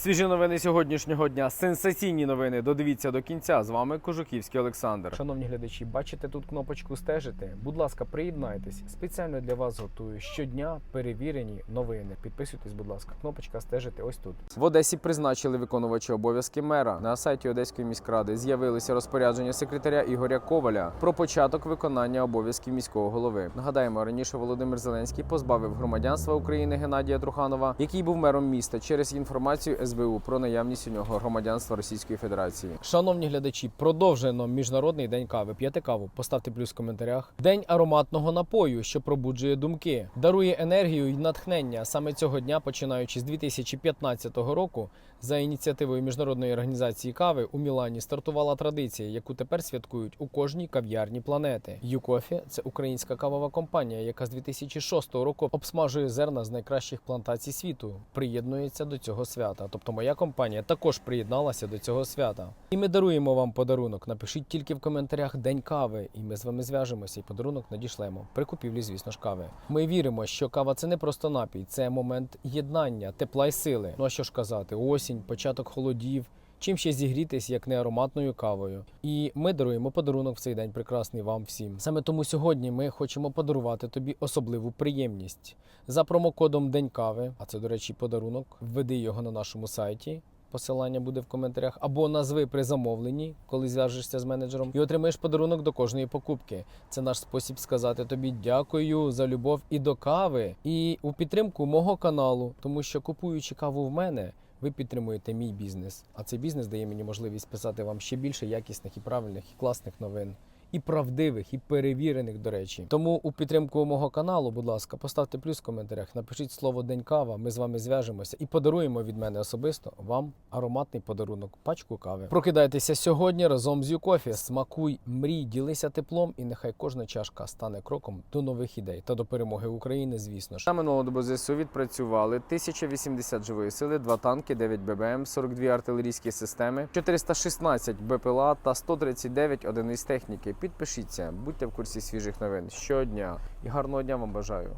Свіжі новини сьогоднішнього дня. Сенсаційні новини. Додивіться до кінця. З вами Кожухівський Олександр. Шановні глядачі, бачите тут кнопочку стежити. Будь ласка, приєднайтесь. Спеціально для вас готую щодня перевірені новини. Підписуйтесь, будь ласка. Кнопочка стежити ось тут. В Одесі призначили виконувача обов'язки мера. На сайті Одеської міськради з'явилися розпорядження секретаря Ігоря Коваля про початок виконання обов'язків міського голови. Нагадаємо, раніше Володимир Зеленський позбавив громадянства України Геннадія Труханова, який був мером міста, через інформацію СБУ про наявність у нього громадянства Російської Федерації. Шановні глядачі, продовжено міжнародний день кави. П'яти каву. Поставте плюс в коментарях. День ароматного напою, що пробуджує думки, дарує енергію і натхнення. Саме цього дня, починаючи з 2015 року, за ініціативою міжнародної організації кави у Мілані стартувала традиція, яку тепер святкують у кожній кав'ярні планети. ЮКОФІ – це українська кавова компанія, яка з 2006 року обсмажує зерна з найкращих плантацій світу. Приєднується до цього свята. Тобто моя компанія також приєдналася до цього свята. І ми даруємо вам подарунок. Напишіть тільки в коментарях день кави, і ми з вами зв'яжемося і подарунок надішлемо. При купівлі, звісно ж, кави. Ми віримо, що кава це не просто напій, це момент єднання, тепла й сили. Ну а що ж казати, осінь, початок холодів. Чим ще зігрітись, як не ароматною кавою. І ми даруємо подарунок в цей день прекрасний вам всім. Саме тому сьогодні ми хочемо подарувати тобі особливу приємність за промокодом День кави. А це, до речі, подарунок. Введи його на нашому сайті. Посилання буде в коментарях, або назви при замовленні, коли зв'яжешся з менеджером, і отримаєш подарунок до кожної покупки. Це наш спосіб сказати тобі дякую за любов і до кави, і у підтримку мого каналу, тому що купуючи каву в мене. Ви підтримуєте мій бізнес, а цей бізнес дає мені можливість писати вам ще більше якісних і правильних і класних новин. І правдивих, і перевірених, до речі. Тому у підтримку мого каналу, будь ласка, поставте плюс в коментарях, напишіть слово День кава. Ми з вами зв'яжемося і подаруємо від мене особисто вам ароматний подарунок, пачку кави. Прокидайтеся сьогодні разом з ЮКОФІ. Смакуй, мрій, ділися теплом, і нехай кожна чашка стане кроком до нових ідей та до перемоги України. Звісно ж. На минулого добу ЗСУ відпрацювали 1080 живої сили, 2 танки, 9 ББМ, 42 артилерійські системи, 416 БПЛА та 139 одиниць техніки. Підпишіться, будьте в курсі свіжих новин щодня і гарного дня вам бажаю.